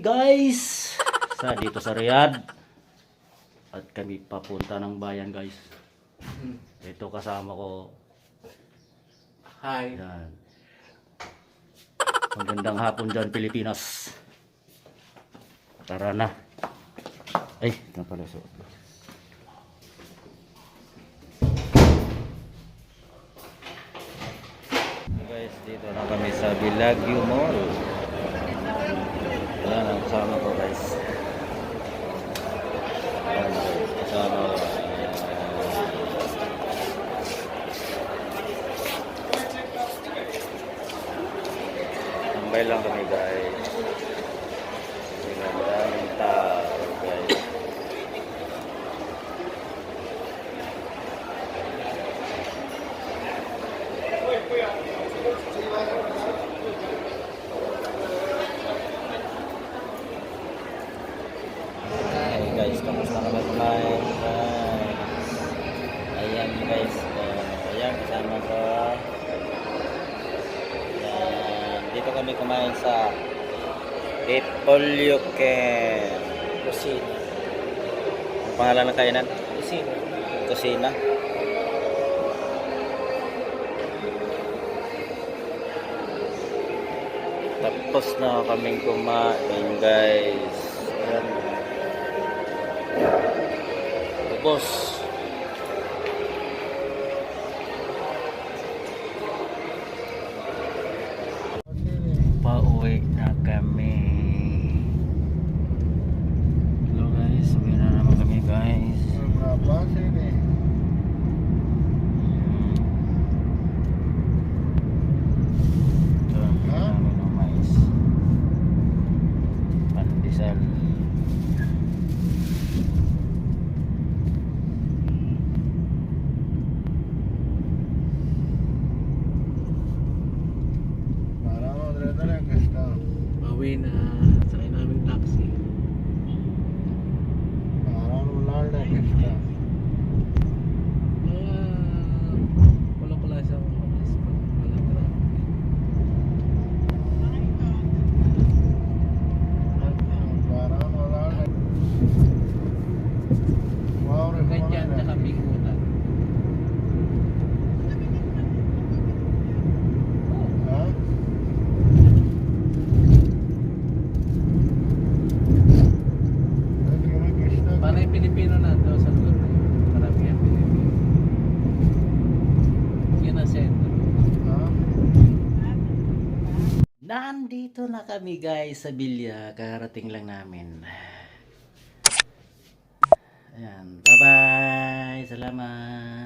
guys. Sa dito sa Riyadh. At kami papunta ng bayan guys. Ito kasama ko. Hi. yan. Magandang hapon dyan Pilipinas. Tara na. Ay ito na pala so. Guys dito na kami sa Bilagyo Mall kasama ko guys. Kasama ko. Tambay lang kami guys. Maraming tao guys. Hi guys, kumain? Guys? Ayan guys, uh, ayan kasama ko. Ayan, dito kami kumain sa Ipolyoken. Kusina. Ang pangalan ng kainan? Kusina. Kusina. Tapos na kaming kumain guys. Ayan. Tapos. Pauwi na kami. Hello guys, uwi na naman kami guys. Berapa sini? Ito, bili namin ng mais. Pandesal. Para mo dire-dire ang kasta. Bawi na Panay Pilipino na daw sa na yun. Karamihan Pilipino. Yun ang. Ha? Nandito na kami guys sa Bilya. Karating lang namin. Ayan. Bye-bye. Salamat.